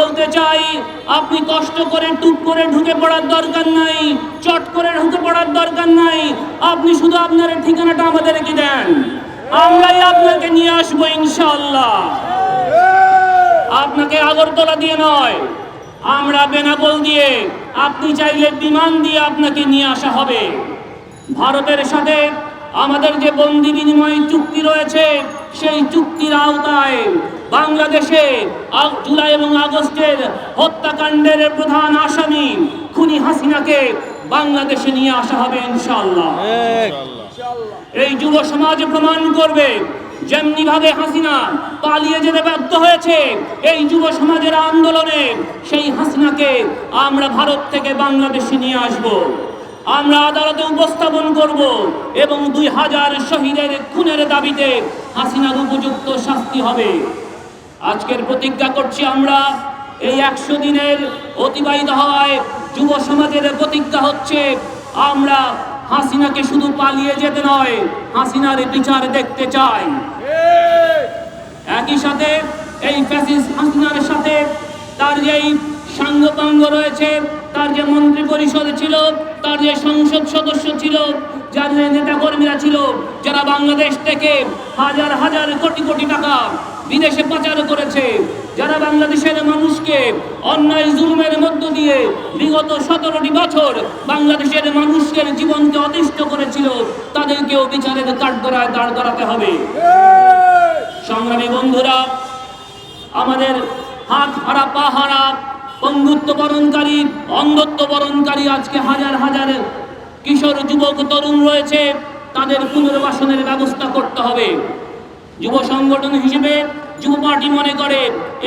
বলতে চাই, আপনি কষ্ট করে টুক করে ঢুকে পড়ার দরকার নাই, চট করে ঢুকে পড়ার দরকার নাই, আপনি শুধু আপনার ঠিকানাটা আমাদেরকে দেন। আমরাই আপনাকে নিয়ে আসব ইনশাল্লাহ আপনাকে আগরতলা দিয়ে নয়, আমরা বেনাপোল দিয়ে, আপনি চাইলে বিমান দিয়ে আপনাকে নিয়ে আসা হবে। ভারতের সাথে আমাদের যে বন্দি বিনিময় চুক্তি রয়েছে, সেই চুক্তির আওতায় বাংলাদেশে জুলাই এবং আগস্টের হত্যাকাণ্ডের প্রধান আসামি খুনি হাসিনাকে বাংলাদেশে নিয়ে আসা হবে ইনশাল্লাহ এই যুব সমাজ প্রমাণ করবে যেমনি ভাবে হাসিনা পালিয়ে যেতে ব্যর্থ হয়েছে এই যুব সমাজের আন্দোলনে সেই হাসিনাকে আমরা ভারত থেকে বাংলাদেশে নিয়ে আসব। আমরা আদালতে উপস্থাপন করব এবং দুই হাজার শহীদের খুনের দাবিতে হাসিনার উপযুক্ত শাস্তি হবে। আজকের প্রতিজ্ঞা করছি আমরা, এই একশো দিনের অতিবাহিত হওয়ায় যুব সমাজের প্রতিজ্ঞা হচ্ছে, আমরা হাসিনাকে শুধু পালিয়ে যেতে নয়, হাসিনার বিচার দেখতে চাই। একই সাথে এই ফ্যাসিস্ট হাসিনার সাথে তার যেই সাঙ্গপাঙ্গ রয়েছে, তার যে মন্ত্রী পরিষদ ছিল, তার যে সংসদ সদস্য ছিল, যার নেতাকর্মীরা ছিল, যারা বাংলাদেশ থেকে হাজার হাজার কোটি কোটি টাকা বিদেশে পাচার করেছে। যারা বাংলাদেশের মানুষকে অন্যায় জুলুমের মধ্য দিয়ে বিগত সতেরোটি বছর বাংলাদেশের মানুষের জীবনকে অতিষ্ঠ করেছিল, তাদেরকেও বিচারের কাঠগড়ায় দাঁড় করাতে হবে। সংগ্রামী বন্ধুরা, আমাদের হাত হারা পা হারা বন্ধুত্ব বরণকারী, অন্ধত্ব বরণকারী আজকে হাজার হাজার কিশোর, যুবক, তরুণ রয়েছে। তাদের পুনর্বাসনের ব্যবস্থা করতে হবে। যুব সংগঠন হিসেবে যুব পার্টি মনে করে,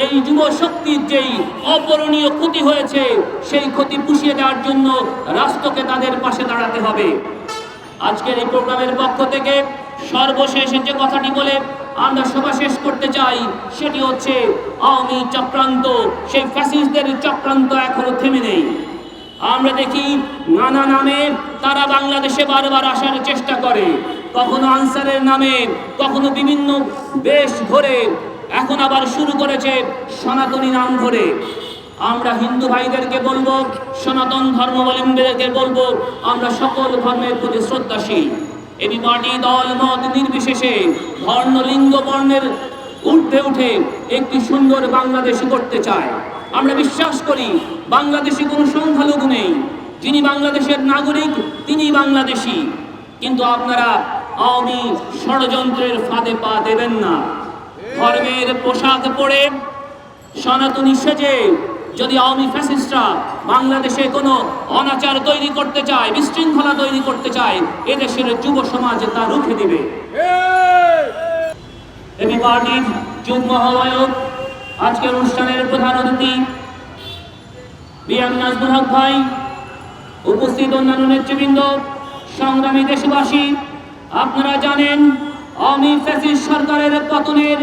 এই যুব শক্তির যেই অপরণীয় ক্ষতি হয়েছে, সেই ক্ষতি পুষিয়ে দেওয়ার জন্য রাষ্ট্রকে তাদের পাশে দাঁড়াতে হবে। আজকের এই প্রোগ্রামের পক্ষ থেকে সর্বশেষ যে কথাটি বলে আমরা সভা শেষ করতে চাই, সেটি হচ্ছে আওয়ামী চক্রান্ত। সেই ফ্যাসিস্টদের চক্রান্ত এখনও থেমে নেই। আমরা দেখি নানা নামে তারা বাংলাদেশে বারবার আসার চেষ্টা করে। কখনো আনসারের নামে, কখনো বিভিন্ন বেশ ধরে এখন আবার শুরু করেছে সনাতনী নাম ধরে। আমরা হিন্দু ভাইদেরকে বলব, সনাতন ধর্মাবলম্বীদেরকে বলব, আমরা সকল ধর্মের প্রতি শ্রদ্ধাশীল। এবি পার্টি দল, মত নির্বিশেষে ধর্ম লিঙ্গ বর্ণের ঊর্ধ্বে উঠে একটি সুন্দর বাংলাদেশ করতে চায়। আমরা বিশ্বাস করি, বাংলাদেশে কোনো সংখ্যালঘু নেই। যিনি বাংলাদেশের নাগরিক তিনি বাংলাদেশি। কিন্তু আপনারা আওয়ামী ষড়যন্ত্রের ফাঁদে পা দেবেন না। ধর্মের পোশাক পরে সনাতনী সেজে যদি আওয়ামী ফ্যাসিস্টরা বাংলাদেশে কোনো অনাচার তৈরি করতে চায়, বিশৃঙ্খলা তৈরি করতে চায়, এদেশের যুব সমাজ তা রুখে দিবে। এবি পার্টির যুগ্ম আহ্বায়ক, আজকের অনুষ্ঠানের প্রধান অতিথি বিএম নাজমুল হক ভাই, উপস্থিত অন্যান্য নেতৃবৃন্দ, সংগ্রামী দেশবাসী আপনারা জানেন আওয়ামী ফ্যাসিস্ট সরকারের পতনের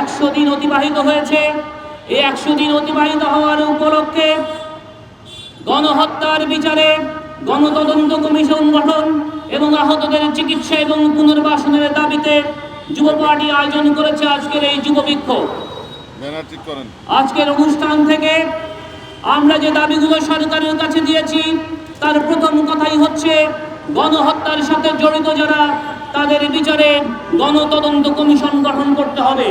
একশো দিন অতিবাহিত হয়েছে। এই একশো দিন অতিবাহিত হওয়ার উপলক্ষে গণহত্যার বিচারে গণতদন্ত কমিশন গঠন এবং আহতদের চিকিৎসা এবং পুনর্বাসনের দাবিতে যুব পার্টি আয়োজন করেছে আজকের এই যুব বিক্ষোভ। আজকের অনুষ্ঠান থেকে আমরা যে দাবিগুলো সরকারের কাছে দিয়েছি তার প্রথম কথাই হচ্ছে গণহত্যার সাথে জড়িত যারা, তাদের বিচারে গণতদন্ত কমিশন গঠন করতে হবে।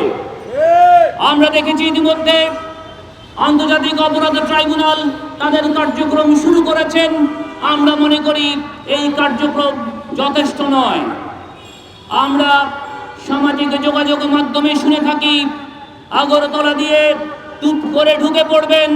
আমরা দেখেছি ইতিমধ্যে আন্তর্জাতিক অপরাধ ট্রাইব্যুনাল তাদের কার্যক্রম শুরু করেছেন। আমরা মনে করি এই কার্যক্রম যথেষ্ট নয়। আমরা সামাজিক যোগাযোগ মাধ্যমে শুনে থাকি, আগরতলা দিয়ে টুপ করে ঢুকে পড়বেন।